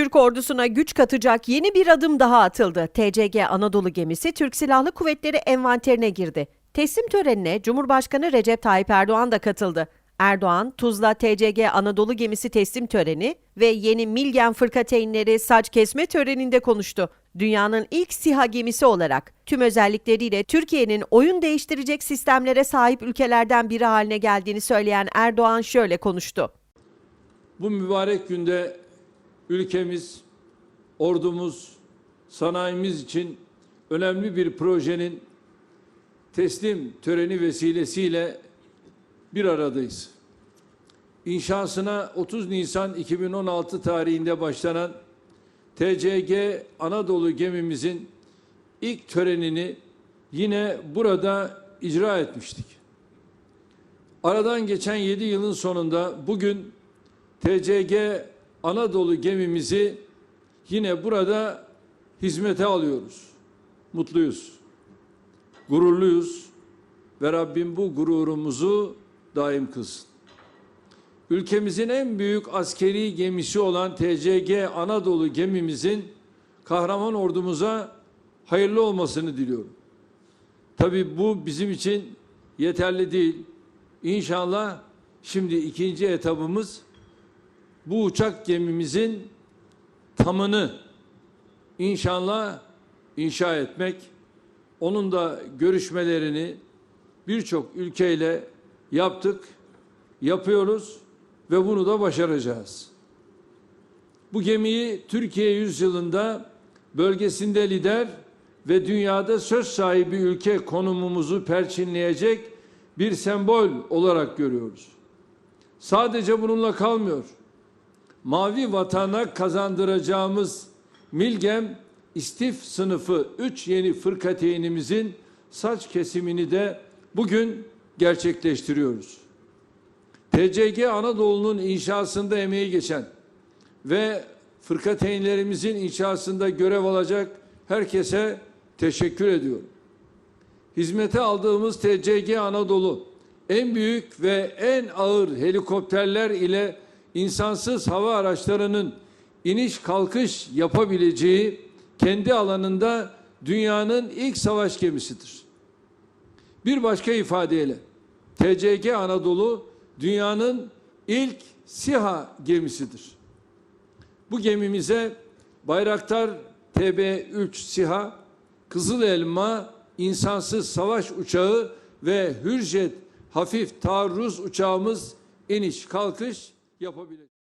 Türk ordusuna güç katacak yeni bir adım daha atıldı. TCG Anadolu gemisi Türk Silahlı Kuvvetleri envanterine girdi. Teslim törenine Cumhurbaşkanı Recep Tayyip Erdoğan da katıldı. Erdoğan, Tuzla TCG Anadolu gemisi teslim töreni ve yeni Milgen fırkateynleri saç kesme töreninde konuştu. Dünyanın ilk SİHA gemisi olarak tüm özellikleriyle Türkiye'nin oyun değiştirecek sistemlere sahip ülkelerden biri haline geldiğini söyleyen Erdoğan şöyle konuştu. Bu mübarek günde ülkemiz, ordumuz, sanayimiz için önemli bir projenin teslim töreni vesilesiyle bir aradayız. İnşasına 30 Nisan 2016 tarihinde başlanan TCG Anadolu gemimizin ilk törenini yine burada icra etmiştik. Aradan geçen 7 yılın sonunda bugün TCG Anadolu gemimizi yine burada hizmete alıyoruz. Mutluyuz. Gururluyuz ve Rabbim bu gururumuzu daim kılsın. Ülkemizin en büyük askeri gemisi olan TCG Anadolu gemimizin kahraman ordumuza hayırlı olmasını diliyorum. Tabii bu bizim için yeterli değil. İnşallah şimdi ikinci etabımız bu uçak gemimizin tamını inşallah inşa etmek. Onun da görüşmelerini birçok ülkeyle yaptık, yapıyoruz ve bunu da başaracağız. Bu gemiyi Türkiye yüzyılında bölgesinde lider ve dünyada söz sahibi ülke konumumuzu perçinleyecek bir sembol olarak görüyoruz. Sadece bununla kalmıyor. Mavi vatana kazandıracağımız Milgem İstif sınıfı 3 yeni fırkateynimizin saç kesimini de bugün gerçekleştiriyoruz. TCG Anadolu'nun inşasında emeği geçen ve fırkateynlerimizin inşasında görev alacak herkese teşekkür ediyorum. Hizmete aldığımız TCG Anadolu en büyük ve en ağır helikopterler ile insansız hava araçlarının iniş kalkış yapabileceği kendi alanında dünyanın ilk savaş gemisidir. Bir başka ifadeyle TCG Anadolu dünyanın ilk SİHA gemisidir. Bu gemimize Bayraktar TB3 SİHA, Kızıl Elma insansız savaş uçağı ve Hürjet hafif taarruz uçağımız iniş kalkış yapabilecek.